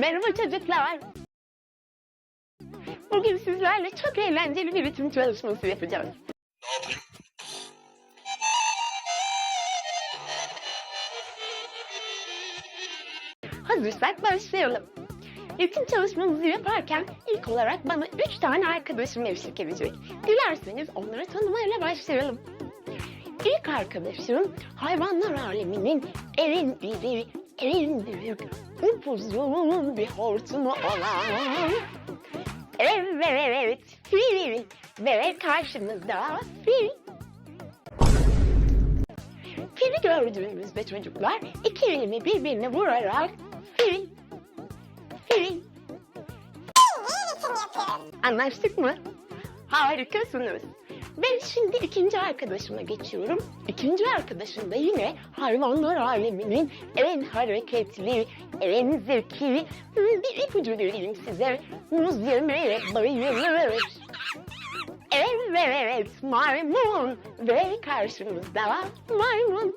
Merhaba çocuklar. Bugün sizlerle çok eğlenceli bir ritim çalışması yapacağız. Hazırsak başlayalım. Ritim çalışmamızı yaparken ilk olarak bana üç tane arkadaşım eşlik edecek. Dilerseniz onları tanımayla başlayalım. İlk arkadaşım hayvanlar aleminin en iri, en büyük, upuzun bir hortumu olan... Evet, fil. Ve karşımızda fil. Fili gördüğümüzde çocuklar iki elimi birbirine vurarak fil, fil. Anlaştık mı? Harikasınız. Ben şimdi ikinci arkadaşıma geçiyorum. İkinci arkadaşım da yine hayvanlar aleminin en hareketli, en zeki bir ipucu vereyim size. Muz yemeye bayılır. Evet, maymun ve karşımızda maymun.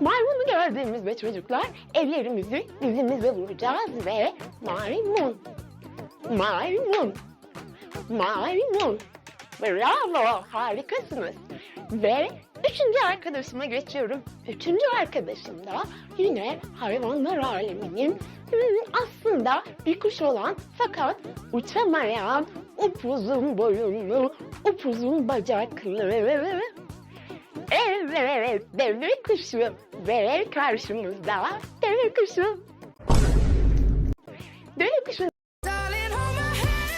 Maymunu gördüğümüzde çocuklar ellerimizi dizimize vuracağız ve maymun, maymun, maymun. Bravo, harikasınız. Ve üçüncü arkadaşıma geçiyorum. Üçüncü arkadaşım da yine hayvanlar aleminin hmm, aslında bir kuş olan fakat uçamayan upuzun boyunlu, upuzun bacaklı. Evet, deve kuşu ve karşımızda deve kuşu. Deve kuşu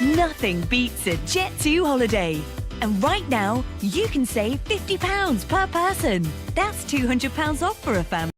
Nothing beats a Jet2 holiday. And right now, you can save £50 per person. That's £200 off for a family.